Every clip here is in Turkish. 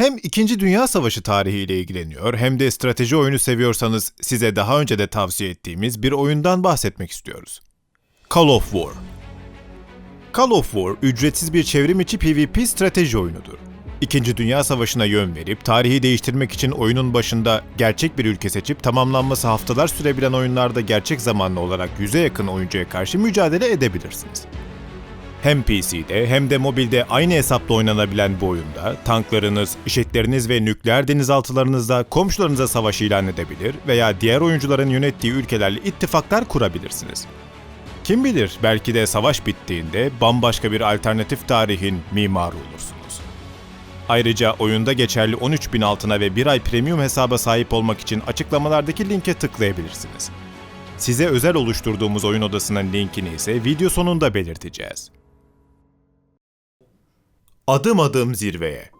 Hem 2. Dünya Savaşı tarihiyle ilgileniyor hem de strateji oyunu seviyorsanız size daha önce de tavsiye ettiğimiz bir oyundan bahsetmek istiyoruz. Call of War. Call of War ücretsiz bir çevrim içi PvP strateji oyunudur. İkinci Dünya Savaşı'na yön verip tarihi değiştirmek için oyunun başında gerçek bir ülke seçip tamamlanması haftalar sürebilen oyunlarda gerçek zamanlı olarak yüze yakın oyuncuya karşı mücadele edebilirsiniz. Hem PC'de hem de mobilde aynı hesapla oynanabilen bu oyunda tanklarınız, işetleriniz ve nükleer denizaltılarınızla komşularınıza savaş ilan edebilir veya diğer oyuncuların yönettiği ülkelerle ittifaklar kurabilirsiniz. Kim bilir belki de savaş bittiğinde bambaşka bir alternatif tarihin mimarı olursunuz. Ayrıca oyunda geçerli 13.000 altına ve bir ay premium hesaba sahip olmak için açıklamalardaki linke tıklayabilirsiniz. Size özel oluşturduğumuz oyun odasının linkini ise video sonunda belirteceğiz. Adım adım zirveye.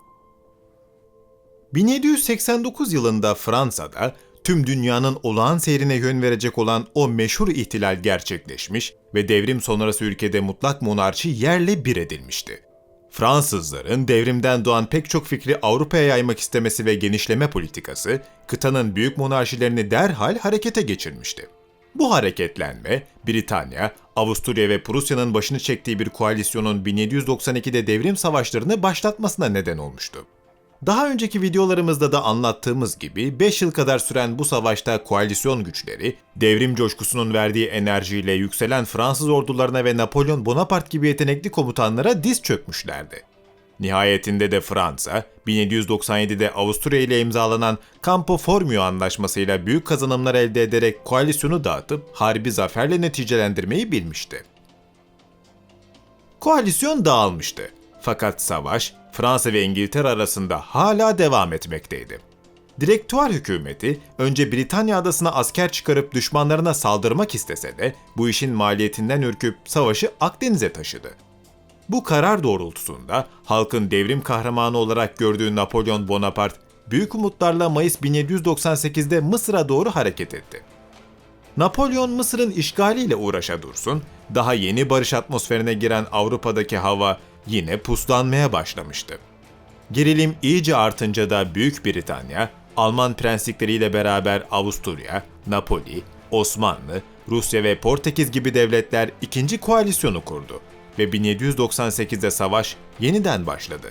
1789 yılında Fransa'da tüm dünyanın olağan seyrine yön verecek olan o meşhur ihtilal gerçekleşmiş ve devrim sonrası ülkede mutlak monarşi yerle bir edilmişti. Fransızların devrimden doğan pek çok fikri Avrupa'ya yaymak istemesi ve genişleme politikası, kıtanın büyük monarşilerini derhal harekete geçirmişti. Bu hareketlenme, Britanya, Avusturya ve Prusya'nın başını çektiği bir koalisyonun 1792'de devrim savaşlarını başlatmasına neden olmuştu. Daha önceki videolarımızda da anlattığımız gibi 5 yıl kadar süren bu savaşta koalisyon güçleri, devrim coşkusunun verdiği enerjiyle yükselen Fransız ordularına ve Napolyon Bonaparte gibi yetenekli komutanlara diz çökmüşlerdi. Nihayetinde de Fransa, 1797'de Avusturya ile imzalanan Campo Formio anlaşmasıyla büyük kazanımlar elde ederek koalisyonu dağıtıp harbi zaferle neticelendirmeyi bilmişti. Koalisyon dağılmıştı. Fakat savaş Fransa ve İngiltere arasında hala devam etmekteydi. Direktuar hükümeti önce Britanya adasına asker çıkarıp düşmanlarına saldırmak istese de bu işin maliyetinden ürküp savaşı Akdeniz'e taşıdı. Bu karar doğrultusunda halkın devrim kahramanı olarak gördüğü Napolyon Bonaparte büyük umutlarla Mayıs 1798'de Mısır'a doğru hareket etti. Napolyon Mısır'ın işgaliyle uğraşa dursun, daha yeni barış atmosferine giren Avrupa'daki hava yine puslanmaya başlamıştı. Gerilim iyice artınca da Büyük Britanya, Alman prenslikleriyle beraber Avusturya, Napoli, Osmanlı, Rusya ve Portekiz gibi devletler ikinci koalisyonu kurdu ve 1798'de savaş yeniden başladı.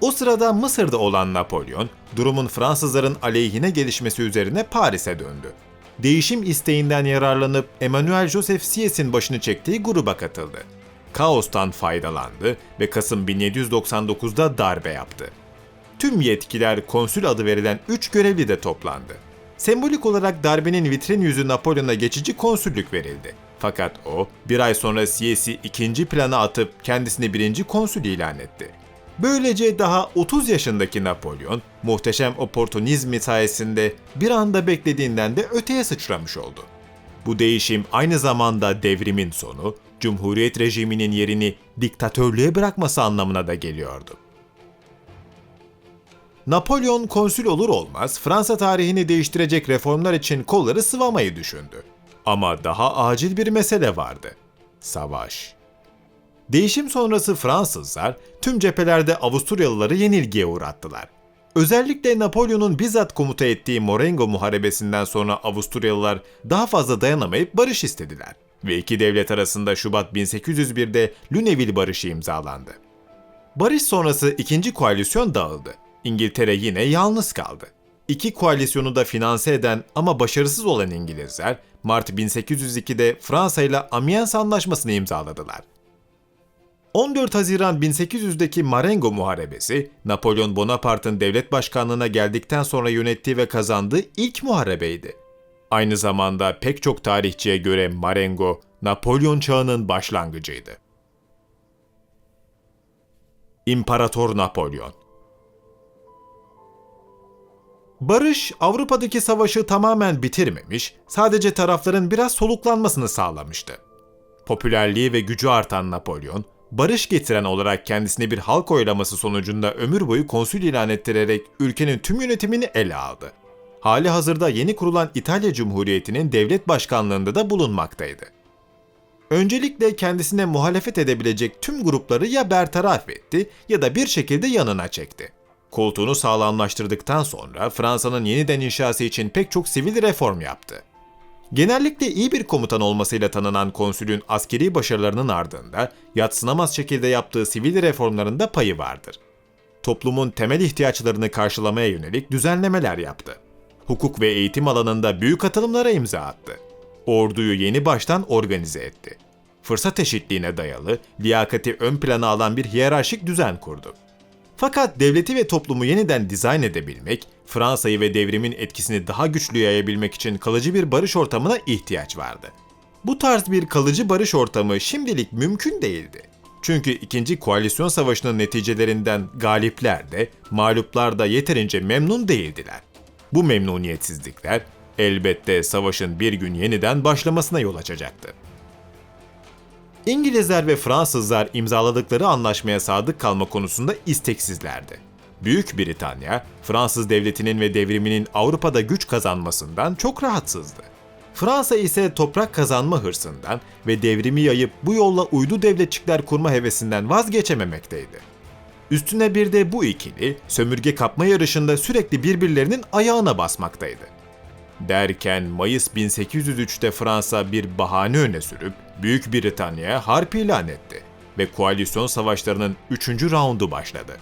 O sırada Mısır'da olan Napolyon, durumun Fransızların aleyhine gelişmesi üzerine Paris'e döndü. Değişim isteğinden yararlanıp Emmanuel Joseph Sieyes'in başını çektiği gruba katıldı. Kaostan faydalandı ve Kasım 1799'da darbe yaptı. Tüm yetkiler konsül adı verilen 3 görevli de toplandı. Sembolik olarak darbenin vitrin yüzü Napolyon'a geçici konsüllük verildi. Fakat o, bir ay sonra Sieyes'i ikinci plana atıp kendisini birinci konsül ilan etti. Böylece daha 30 yaşındaki Napolyon, muhteşem oportunizmi sayesinde bir anda beklediğinden de öteye sıçramış oldu. Bu değişim aynı zamanda devrimin sonu, Cumhuriyet rejiminin yerini diktatörlüğe bırakması anlamına da geliyordu. Napolyon konsül olur olmaz Fransa tarihini değiştirecek reformlar için kolları sıvamayı düşündü. Ama daha acil bir mesele vardı. Savaş. Değişim sonrası Fransızlar tüm cephelerde Avusturyalıları yenilgiye uğrattılar. Özellikle Napolyon'un bizzat komuta ettiği Marengo Muharebesi'nden sonra Avusturyalılar daha fazla dayanamayıp barış istediler ve iki devlet arasında Şubat 1801'de Luneville Barışı imzalandı. Barış sonrası ikinci koalisyon dağıldı. İngiltere yine yalnız kaldı. İki koalisyonu da finanse eden ama başarısız olan İngilizler Mart 1802'de Fransa ile Amiens Anlaşması'nı imzaladılar. 14 Haziran 1800'deki Marengo Muharebesi, Napolyon Bonaparte'ın devlet başkanlığına geldikten sonra yönettiği ve kazandığı ilk muharebeydi. Aynı zamanda pek çok tarihçiye göre Marengo, Napolyon çağının başlangıcıydı. İmparator Napolyon Barış, Avrupa'daki savaşı tamamen bitirmemiş, sadece tarafların biraz soluklanmasını sağlamıştı. Popülerliği ve gücü artan Napolyon, barış getiren olarak kendisine bir halk oylaması sonucunda ömür boyu konsül ilan ettirerek ülkenin tüm yönetimini ele aldı. Hali hazırda yeni kurulan İtalya Cumhuriyeti'nin devlet başkanlığında da bulunmaktaydı. Öncelikle kendisine muhalefet edebilecek tüm grupları ya bertaraf etti ya da bir şekilde yanına çekti. Koltuğunu sağlamlaştırdıktan sonra Fransa'nın yeniden inşası için pek çok sivil reform yaptı. Genellikle iyi bir komutan olmasıyla tanınan konsülün askeri başarılarının ardında yatsınamaz şekilde yaptığı sivil reformlarında payı vardır. Toplumun temel ihtiyaçlarını karşılamaya yönelik düzenlemeler yaptı. Hukuk ve eğitim alanında büyük atılımlara imza attı. Orduyu yeni baştan organize etti. Fırsat eşitliğine dayalı, liyakati ön plana alan bir hiyerarşik düzen kurdu. Fakat devleti ve toplumu yeniden dizayn edebilmek, Fransa'yı ve devrimin etkisini daha güçlü yayabilmek için kalıcı bir barış ortamına ihtiyaç vardı. Bu tarz bir kalıcı barış ortamı şimdilik mümkün değildi. Çünkü ikinci koalisyon savaşının neticelerinden galipler de, mağluplar da yeterince memnun değildiler. Bu memnuniyetsizlikler elbette savaşın bir gün yeniden başlamasına yol açacaktı. İngilizler ve Fransızlar imzaladıkları anlaşmaya sadık kalma konusunda isteksizlerdi. Büyük Britanya, Fransız devletinin ve devriminin Avrupa'da güç kazanmasından çok rahatsızdı. Fransa ise toprak kazanma hırsından ve devrimi yayıp bu yolla uydu devletçikler kurma hevesinden vazgeçememekteydi. Üstüne bir de bu ikili sömürge kapma yarışında sürekli birbirlerinin ayağına basmaktaydı. Derken Mayıs 1803'te Fransa bir bahane öne sürüp Büyük Britanya'ya harp ilan etti ve koalisyon savaşlarının 3. raundu başladı.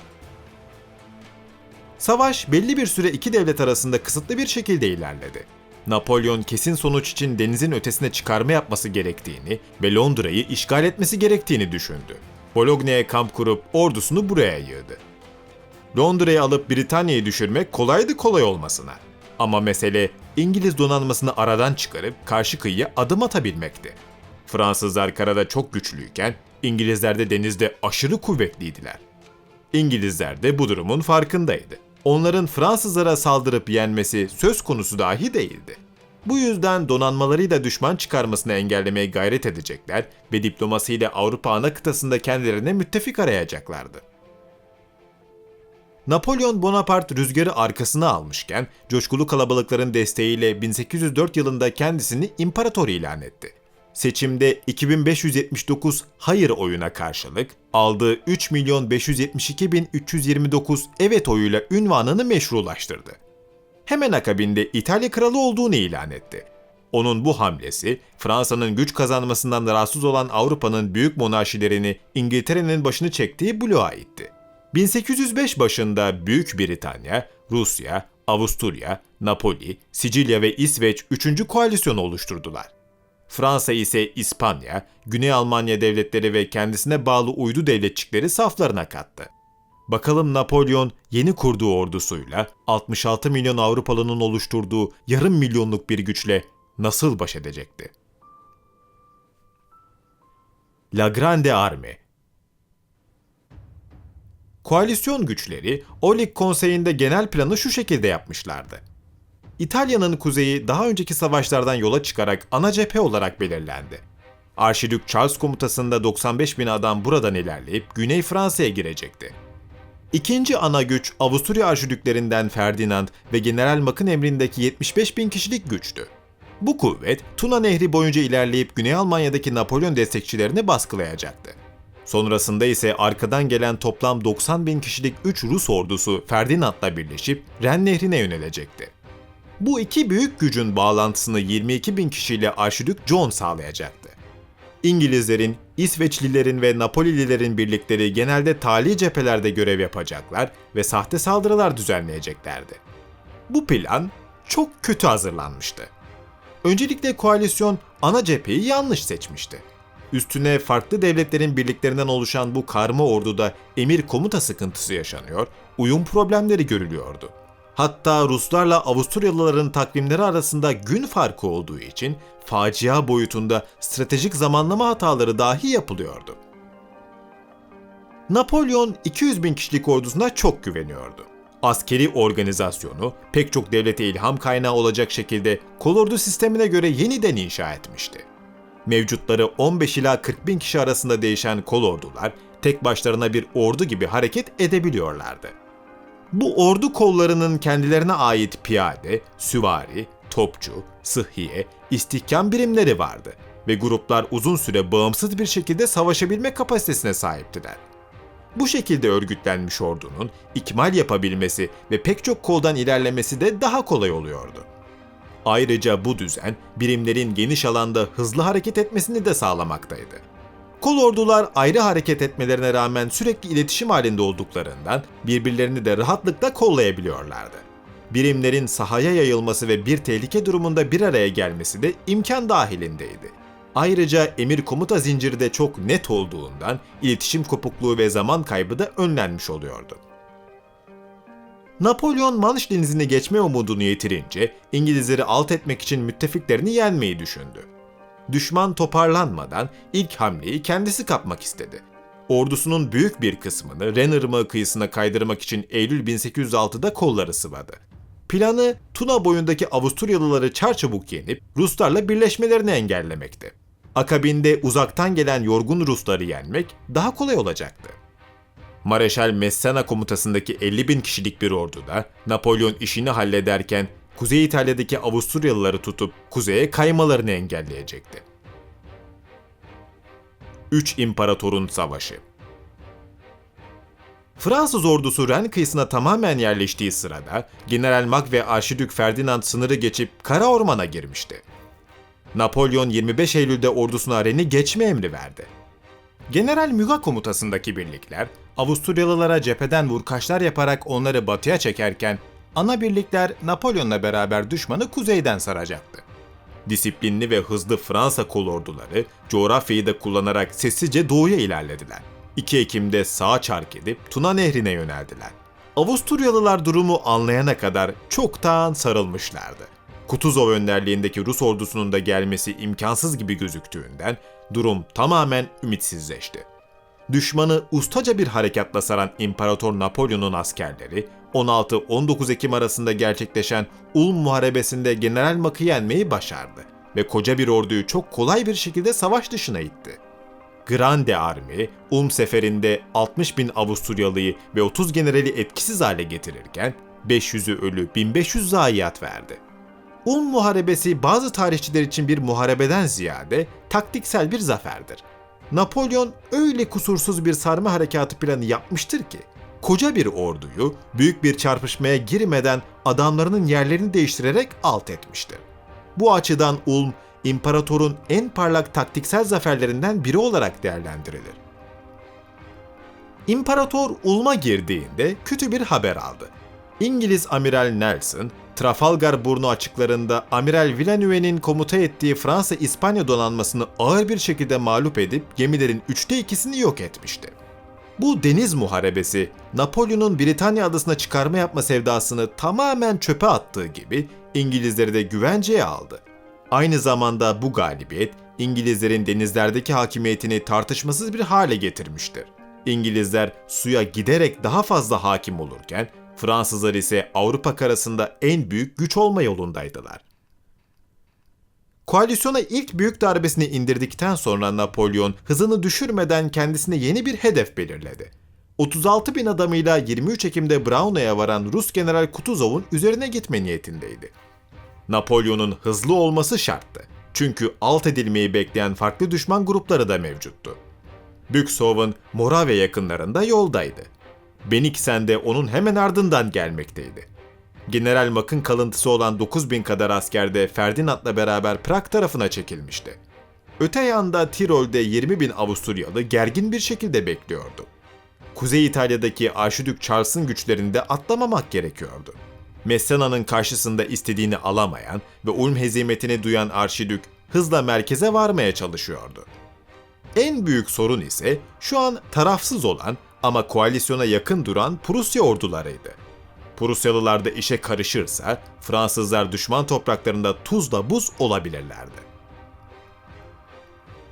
Savaş belli bir süre iki devlet arasında kısıtlı bir şekilde ilerledi. Napolyon kesin sonuç için denizin ötesine çıkarma yapması gerektiğini ve Londra'yı işgal etmesi gerektiğini düşündü. Bologna'ya kamp kurup ordusunu buraya yığdı. Londra'yı alıp Britanya'yı düşürmek kolaydı kolay olmasına. Ama mesele İngiliz donanmasını aradan çıkarıp karşı kıyıya adım atabilmekti. Fransızlar karada çok güçlüyken İngilizler de denizde aşırı kuvvetliydiler. İngilizler de bu durumun farkındaydı. Onların Fransızlara saldırıp yenmesi söz konusu dahi değildi. Bu yüzden donanmalarıyla düşman çıkarmasını engellemeye gayret edecekler ve diplomasiyle Avrupa ana kıtasında kendilerine müttefik arayacaklardı. Napolyon Bonaparte rüzgarı arkasına almışken coşkulu kalabalıkların desteğiyle 1804 yılında kendisini imparator ilan etti. Seçimde 2579 hayır oyuna karşılık aldığı 3 milyon 572 bin 329 evet oyuyla ünvanını meşrulaştırdı. Hemen akabinde İtalya kralı olduğunu ilan etti. Onun bu hamlesi Fransa'nın güç kazanmasından rahatsız olan Avrupa'nın büyük monarşilerini İngiltere'nin başını çektiği bloğa itti. 1805 başında Büyük Britanya, Rusya, Avusturya, Napoli, Sicilya ve İsveç 3. koalisyonu oluşturdular. Fransa ise İspanya, Güney Almanya devletleri ve kendisine bağlı uydu devletçikleri saflarına kattı. Bakalım Napolyon yeni kurduğu ordusuyla 66 milyon Avrupalı'nın oluşturduğu yarım milyonluk bir güçle nasıl baş edecekti? La Grande Armée Koalisyon güçleri Olik Konseyi'nde genel planı şu şekilde yapmışlardı. İtalya'nın kuzeyi daha önceki savaşlardan yola çıkarak ana cephe olarak belirlendi. Arşidük Charles komutasında 95 bin adam buradan ilerleyip Güney Fransa'ya girecekti. İkinci ana güç Avusturya arşidüklerinden Ferdinand ve General Mack'ın emrindeki 75 bin kişilik güçtü. Bu kuvvet Tuna Nehri boyunca ilerleyip Güney Almanya'daki Napolyon destekçilerini baskılayacaktı. Sonrasında ise arkadan gelen toplam 90 bin kişilik 3 Rus ordusu Ferdinand'la birleşip Ren Nehri'ne yönelecekti. Bu iki büyük gücün bağlantısını 22 bin kişiyle Arşidük John sağlayacaktı. İngilizlerin, İsveçlilerin ve Napolililerin birlikleri genelde tali cephelerde görev yapacaklar ve sahte saldırılar düzenleyeceklerdi. Bu plan çok kötü hazırlanmıştı. Öncelikle koalisyon ana cepheyi yanlış seçmişti. Üstüne farklı devletlerin birliklerinden oluşan bu karma orduda emir komuta sıkıntısı yaşanıyor, uyum problemleri görülüyordu. Hatta Ruslarla Avusturyalıların takvimleri arasında gün farkı olduğu için facia boyutunda stratejik zamanlama hataları dahi yapılıyordu. Napolyon 200 bin kişilik ordusuna çok güveniyordu. Askeri organizasyonu pek çok devlete ilham kaynağı olacak şekilde kolordu sistemine göre yeniden inşa etmişti. Mevcutları 15 ila 40 bin kişi arasında değişen kolordular tek başlarına bir ordu gibi hareket edebiliyorlardı. Bu ordu kollarının kendilerine ait piyade, süvari, topçu, sıhhiye, istihkam birimleri vardı ve gruplar uzun süre bağımsız bir şekilde savaşabilme kapasitesine sahiptiler. Bu şekilde örgütlenmiş ordunun ikmal yapabilmesi ve pek çok koldan ilerlemesi de daha kolay oluyordu. Ayrıca bu düzen birimlerin geniş alanda hızlı hareket etmesini de sağlamaktaydı. Kol ordular ayrı hareket etmelerine rağmen sürekli iletişim halinde olduklarından birbirlerini de rahatlıkla kollayabiliyorlardı. Birimlerin sahaya yayılması ve bir tehlike durumunda bir araya gelmesi de imkan dahilindeydi. Ayrıca emir komuta zinciri de çok net olduğundan iletişim kopukluğu ve zaman kaybı da önlenmiş oluyordu. Napolyon Manş denizini geçme umudunu yitirince İngilizleri alt etmek için müttefiklerini yenmeyi düşündü. Düşman toparlanmadan ilk hamleyi kendisi kapmak istedi. Ordusunun büyük bir kısmını Ren Irmağı kıyısına kaydırmak için Eylül 1806'da kolları sıvadı. Planı Tuna boyundaki Avusturyalıları çarçabuk yenip Ruslarla birleşmelerini engellemekti. Akabinde uzaktan gelen yorgun Rusları yenmek daha kolay olacaktı. Mareşal Messana komutasındaki 50 bin kişilik bir orduda Napolyon işini hallederken Kuzey İtalya'daki Avusturyalıları tutup kuzeye kaymalarını engelleyecekti. Üç İmparatorun Savaşı Fransız ordusu Ren kıyısına tamamen yerleştiği sırada General Mack ve Arşidük Ferdinand sınırı geçip Kara Orman'a girmişti. Napolyon 25 Eylül'de ordusuna Ren'i geçme emri verdi. General Muga komutasındaki birlikler Avusturyalılara cepheden vurkaçlar yaparak onları batıya çekerken ana birlikler Napolyon'la beraber düşmanı kuzeyden saracaktı. Disiplinli ve hızlı Fransa kolorduları coğrafyayı da kullanarak sessizce doğuya ilerlediler. 2 Ekim'de sağa çark edip Tuna Nehri'ne yöneldiler. Avusturyalılar durumu anlayana kadar çoktan sarılmışlardı. Kutuzov önderliğindeki Rus ordusunun da gelmesi imkansız gibi gözüktüğünden durum tamamen ümitsizleşti. Düşmanı ustaca bir harekatla saran İmparator Napolyon'un askerleri 16-19 Ekim arasında gerçekleşen Ulm Muharebesi'nde General Mack'ı yenmeyi başardı ve koca bir orduyu çok kolay bir şekilde savaş dışına itti. Grande Army, Ulm seferinde 60 bin Avusturyalıyı ve 30 generali etkisiz hale getirirken 500'ü ölü 1500 zayiat verdi. Ulm Muharebesi bazı tarihçiler için bir muharebeden ziyade taktiksel bir zaferdir. Napolyon öyle kusursuz bir sarma harekatı planı yapmıştır ki, koca bir orduyu büyük bir çarpışmaya girmeden adamlarının yerlerini değiştirerek alt etmiştir. Bu açıdan Ulm, imparatorun en parlak taktiksel zaferlerinden biri olarak değerlendirilir. İmparator Ulm'a girdiğinde kötü bir haber aldı. İngiliz Amiral Nelson, Trafalgar burnu açıklarında Amiral Villeneuve'nin komuta ettiği Fransa-İspanya donanmasını ağır bir şekilde mağlup edip gemilerin üçte ikisini yok etmişti. Bu deniz muharebesi Napolyon'un Britanya adasına çıkarma yapma sevdasını tamamen çöpe attığı gibi İngilizleri de güvenceye aldı. Aynı zamanda bu galibiyet İngilizlerin denizlerdeki hakimiyetini tartışmasız bir hale getirmiştir. İngilizler suya giderek daha fazla hakim olurken Fransızlar ise Avrupa karasında en büyük güç olma yolundaydılar. Koalisyona ilk büyük darbesini indirdikten sonra Napolyon hızını düşürmeden kendisine yeni bir hedef belirledi. 36 bin adamıyla 23 Ekim'de Brauna'ya varan Rus General Kutuzov'un üzerine gitme niyetindeydi. Napolyon'un hızlı olması şarttı. Çünkü alt edilmeyi bekleyen farklı düşman grupları da mevcuttu. Büksov'un Morave yakınlarında yoldaydı. Beniksen de onun hemen ardından gelmekteydi. General Mack'ın kalıntısı olan 9000 kadar asker de Ferdinand'la beraber Prag tarafına çekilmişti. Öte yanda Tirol'de 20 bin Avusturyalı gergin bir şekilde bekliyordu. Kuzey İtalya'daki Arşidük Charles'ın güçlerini de atlamamak gerekiyordu. Messena'nın karşısında istediğini alamayan ve Ulm hezimetini duyan Arşidük hızla merkeze varmaya çalışıyordu. En büyük sorun ise şu an tarafsız olan ama koalisyona yakın duran Prusya ordularıydı. Prusyalılar da işe karışırsa Fransızlar düşman topraklarında tuzla buz olabilirlerdi.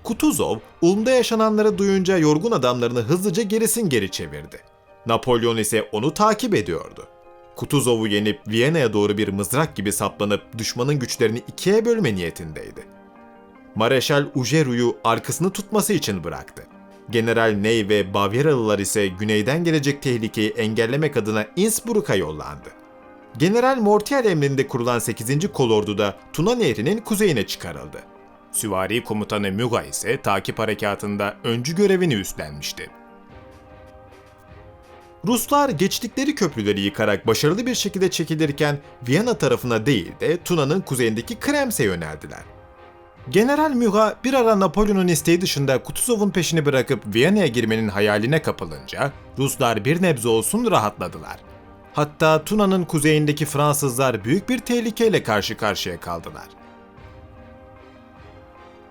Kutuzov, Ulm'da yaşananları duyunca yorgun adamlarını hızlıca gerisin geri çevirdi. Napolyon ise onu takip ediyordu. Kutuzov'u yenip Viyana'ya doğru bir mızrak gibi saplanıp düşmanın güçlerini ikiye bölme niyetindeydi. Mareşal Ujeru'yu arkasını tutması için bıraktı. General Ney ve Bavyeralılar ise güneyden gelecek tehlikeyi engellemek adına Innsbruck'a yollandı. General Mortier emrinde kurulan 8. Kolordu da Tuna Nehri'nin kuzeyine çıkarıldı. Süvari komutanı Muga ise takip harekatında öncü görevini üstlenmişti. Ruslar geçtikleri köprüleri yıkarak başarılı bir şekilde çekilirken Viyana tarafına değil de Tuna'nın kuzeyindeki Krems'e yöneldiler. General Murat bir ara Napolyon'un isteği dışında Kutuzov'un peşini bırakıp Viyana'ya girmenin hayaline kapılınca Ruslar bir nebze olsun rahatladılar. Hatta Tuna'nın kuzeyindeki Fransızlar büyük bir tehlikeyle karşı karşıya kaldılar.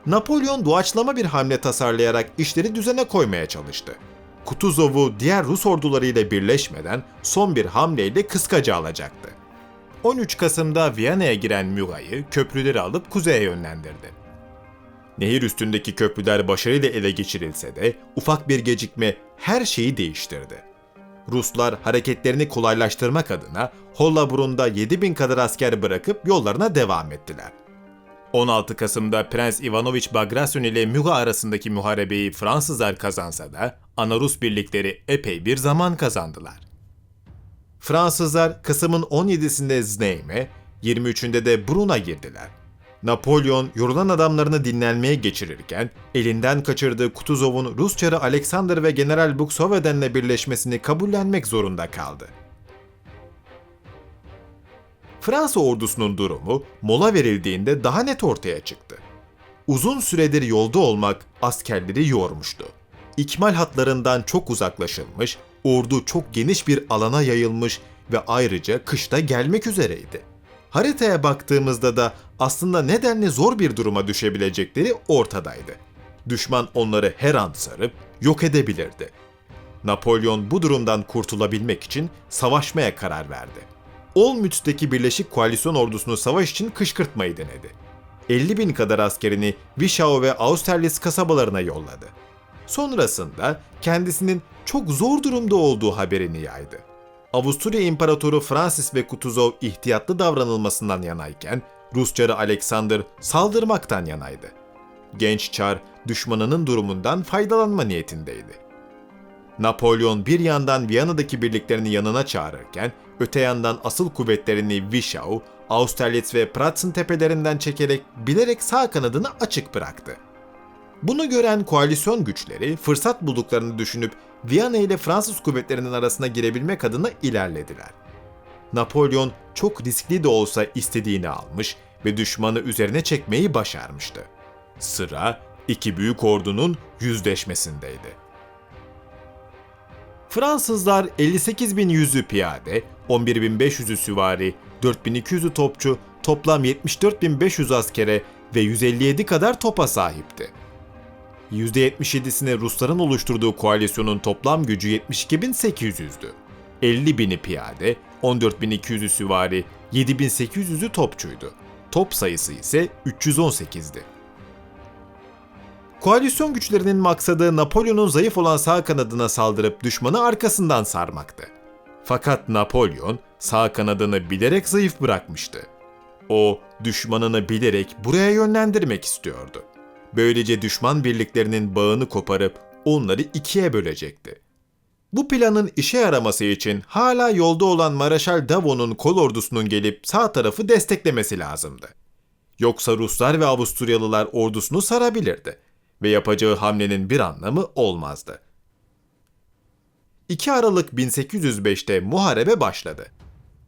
Napolyon doğaçlama bir hamle tasarlayarak işleri düzene koymaya çalıştı. Kutuzov'u diğer Rus ordularıyla birleşmeden son bir hamleyle kıskaca alacaktı. 13 Kasım'da Viyana'ya giren Murat'ı köprüleri alıp kuzeye yönlendirdi. Nehir üstündeki köprüler başarıyla ele geçirilse de ufak bir gecikme her şeyi değiştirdi. Ruslar hareketlerini kolaylaştırmak adına Hollabrun'da 7000 kadar asker bırakıp yollarına devam ettiler. 16 Kasım'da Prens Ivanovich Bagration ile Murat arasındaki muharebeyi Fransızlar kazansa da ana Rus birlikleri epey bir zaman kazandılar. Fransızlar Kasım'ın 17'sinde Znaim'e, 23'ünde de Brun'a girdiler. Napolyon yorulan adamlarını dinlenmeye geçirirken elinden kaçırdığı Kutuzov'un Rus çarı Alexander ve General Buksoveden'le birleşmesini kabullenmek zorunda kaldı. Fransa ordusunun durumu mola verildiğinde daha net ortaya çıktı. Uzun süredir yolda olmak askerleri yormuştu. İkmal hatlarından çok uzaklaşılmış, ordu çok geniş bir alana yayılmış ve ayrıca kışta gelmek üzereydi. Haritaya baktığımızda da aslında nedenle zor bir duruma düşebilecekleri ortadaydı. Düşman onları her an sarıp yok edebilirdi. Napolyon bu durumdan kurtulabilmek için savaşmaya karar verdi. Olmütz'teki Birleşik Koalisyon ordusunu savaş için kışkırtmayı denedi. 50 bin kadar askerini Wischau ve Austerlitz kasabalarına yolladı. Sonrasında kendisinin çok zor durumda olduğu haberini yaydı. Avusturya İmparatoru Francis ve Kutuzov ihtiyatlı davranılmasından yanayken Rus çarı Alexander saldırmaktan yanaydı. Genç çar düşmanının durumundan faydalanma niyetindeydi. Napolyon bir yandan Viyana'daki birliklerini yanına çağırırken öte yandan asıl kuvvetlerini Wischau, Austerlitz ve Pratzen tepelerinden çekerek bilerek sağ kanadını açık bıraktı. Bunu gören koalisyon güçleri fırsat bulduklarını düşünüp Viyana ile Fransız kuvvetlerinin arasına girebilmek adına ilerlediler. Napolyon çok riskli de olsa istediğini almış ve düşmanı üzerine çekmeyi başarmıştı. Sıra iki büyük ordunun yüzleşmesindeydi. Fransızlar 58.100'ü piyade, 11.500'ü süvari, 4.200'ü topçu, toplam 74.500 askere ve 157 kadar topa sahipti. %77'sine Rusların oluşturduğu koalisyonun toplam gücü 72.800'dü. 50.000'i piyade, 14.200'ü süvari, 7.800'ü topçuydu. Top sayısı ise 318'di. Koalisyon güçlerinin maksadı Napolyon'un zayıf olan sağ kanadına saldırıp düşmanı arkasından sarmaktı. Fakat Napolyon sağ kanadını bilerek zayıf bırakmıştı. O, düşmanını bilerek buraya yönlendirmek istiyordu. Böylece düşman birliklerinin bağını koparıp onları ikiye bölecekti. Bu planın işe yaraması için hala yolda olan Maraşal Davo'nun kol ordusunun gelip sağ tarafı desteklemesi lazımdı. Yoksa Ruslar ve Avusturyalılar ordusunu sarabilirdi ve yapacağı hamlenin bir anlamı olmazdı. 2 Aralık 1805'te muharebe başladı.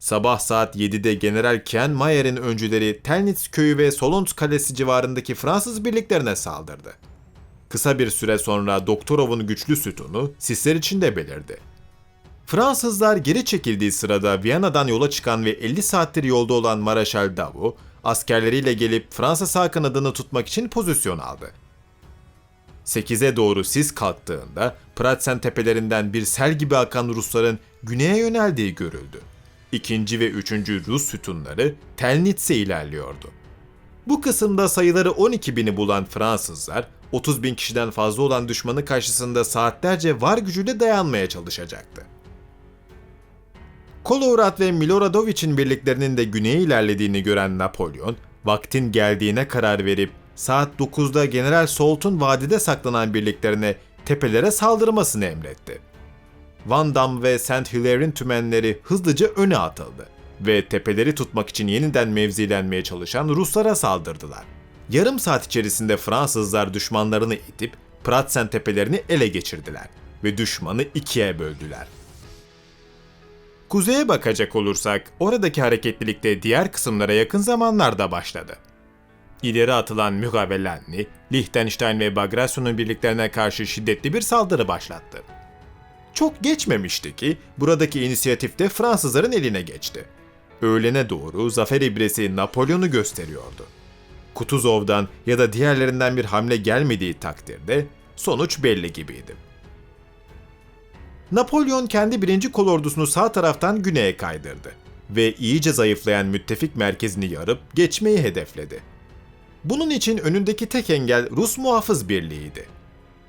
Sabah saat 7'de General Ken Mayer'in öncüleri Telnitz köyü ve Solons kalesi civarındaki Fransız birliklerine saldırdı. Kısa bir süre sonra Doktorov'un güçlü sütunu sisler içinde belirdi. Fransızlar geri çekildiği sırada Viyana'dan yola çıkan ve 50 saattir yolda olan Maraşal Davout, askerleriyle gelip Fransa sağ kanadını tutmak için pozisyon aldı. 8'e doğru sis kalktığında Pratsen tepelerinden bir sel gibi akan Rusların güneye yöneldiği görüldü. İkinci ve üçüncü Rus sütunları Telnitz'e ilerliyordu. Bu kısımda sayıları 12 bini bulan Fransızlar, 30 bin kişiden fazla olan düşmanı karşısında saatlerce var gücüyle dayanmaya çalışacaktı. Kolorad ve Miloradovic'in birliklerinin de güneye ilerlediğini gören Napolyon, vaktin geldiğine karar verip saat 9'da General Solt'un vadide saklanan birliklerine tepelere saldırmasını emretti. Van Damme ve St. Hilaire'in tümenleri hızlıca öne atıldı ve tepeleri tutmak için yeniden mevzilenmeye çalışan Ruslara saldırdılar. Yarım saat içerisinde Fransızlar düşmanlarını itip Pratzen tepelerini ele geçirdiler ve düşmanı ikiye böldüler. Kuzeye bakacak olursak oradaki hareketlilik de diğer kısımlara yakın zamanlarda başladı. İleri atılan Mugabelenni, Liechtenstein ve Bagration'un birliklerine karşı şiddetli bir saldırı başlattı. Çok geçmemişti ki buradaki inisiyatif de Fransızların eline geçti. Öğlene doğru zafer ibresi Napolyon'u gösteriyordu. Kutuzov'dan ya da diğerlerinden bir hamle gelmediği takdirde sonuç belli gibiydi. Napolyon kendi birinci kol ordusunu sağ taraftan güneye kaydırdı ve iyice zayıflayan müttefik merkezini yarıp geçmeyi hedefledi. Bunun için önündeki tek engel Rus muhafız birliğiydi.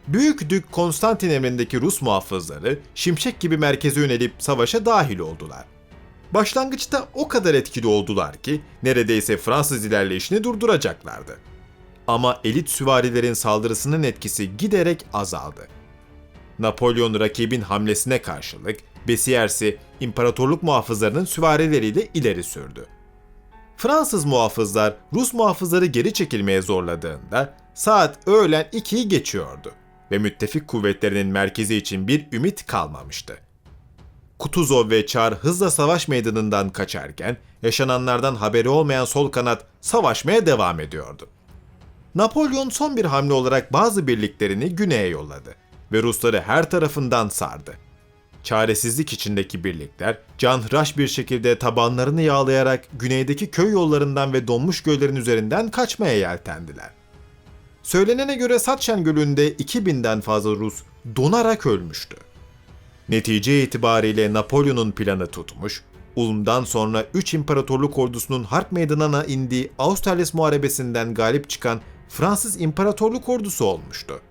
Büyük Dük Konstantin emrindeki Rus muhafızları şimşek gibi merkeze yönelip savaşa dahil oldular. Başlangıçta o kadar etkili oldular ki neredeyse Fransız ilerleyişini durduracaklardı. Ama elit süvarilerin saldırısının etkisi giderek azaldı. Napolyon rakibin hamlesine karşılık Besiers'i imparatorluk muhafızlarının süvarileriyle ileri sürdü. Fransız muhafızlar Rus muhafızları geri çekilmeye zorladığında saat öğlen 2'yi geçiyordu ve müttefik kuvvetlerinin merkezi için bir ümit kalmamıştı. Kutuzov ve Çar hızla savaş meydanından kaçarken yaşananlardan haberi olmayan sol kanat savaşmaya devam ediyordu. Napolyon son bir hamle olarak bazı birliklerini güneye yolladı ve Rusları her tarafından sardı. Çaresizlik içindeki birlikler canhıraş bir şekilde tabanlarını yağlayarak güneydeki köy yollarından ve donmuş göllerin üzerinden kaçmaya yeltendiler. Söylenene göre Satşen Gölü'nde 2000'den fazla Rus donarak ölmüştü. Netice itibariyle Napolyon'un planı tutmuş, Ulm'dan sonra 3 imparatorluk ordusunun harp meydanına indiği Austerlitz Muharebesi'nden galip çıkan Fransız İmparatorluk Ordusu olmuştu.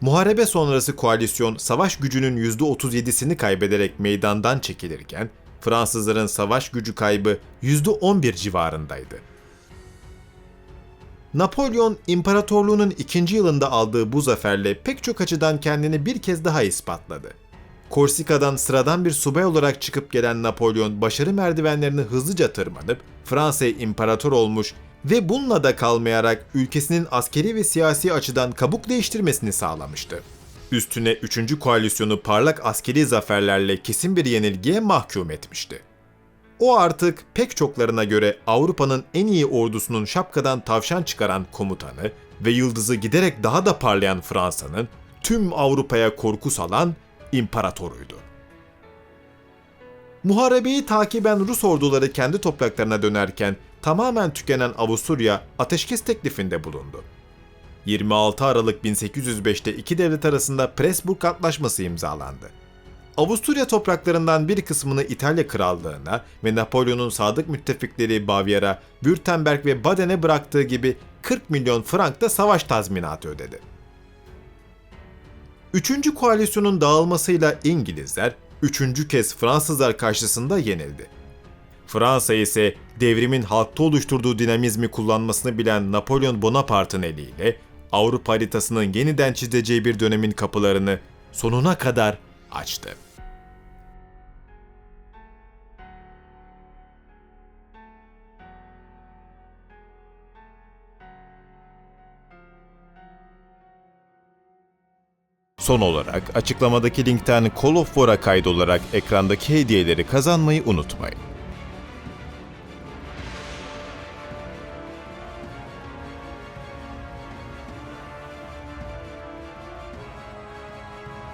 Muharebe sonrası koalisyon savaş gücünün %37'sini kaybederek meydandan çekilirken Fransızların savaş gücü kaybı %11 civarındaydı. Napolyon imparatorluğunun ikinci yılında aldığı bu zaferle pek çok açıdan kendini bir kez daha ispatladı. Korsika'dan sıradan bir subay olarak çıkıp gelen Napolyon başarı merdivenlerini hızlıca tırmanıp Fransa'ya imparator olmuş ve bununla da kalmayarak ülkesinin askeri ve siyasi açıdan kabuk değiştirmesini sağlamıştı. Üstüne 3. koalisyonu parlak askeri zaferlerle kesin bir yenilgiye mahkum etmişti. O artık pek çoklarına göre Avrupa'nın en iyi ordusunun şapkadan tavşan çıkaran komutanı ve yıldızı giderek daha da parlayan Fransa'nın tüm Avrupa'ya korku salan imparatoruydu. Muharebeyi takiben Rus orduları kendi topraklarına dönerken tamamen tükenen Avusturya ateşkes teklifinde bulundu. 26 Aralık 1805'te iki devlet arasında Pressburg Antlaşması imzalandı. Avusturya topraklarından bir kısmını İtalya Krallığına ve Napolyon'un sadık müttefikleri Bavyera, Württemberg ve Baden'e bıraktığı gibi 40 milyon frank da savaş tazminatı ödedi. Üçüncü koalisyonun dağılmasıyla İngilizler üçüncü kez Fransızlar karşısında yenildi. Fransa ise devrimin halkta oluşturduğu dinamizmi kullanmasını bilen Napolyon Bonaparte'ın eliyle Avrupa haritasının yeniden çizeceği bir dönemin kapılarını sonuna kadar açtı. Son olarak açıklamadaki linkten Call of War'a kaydolarak ekrandaki hediyeleri kazanmayı unutmayın.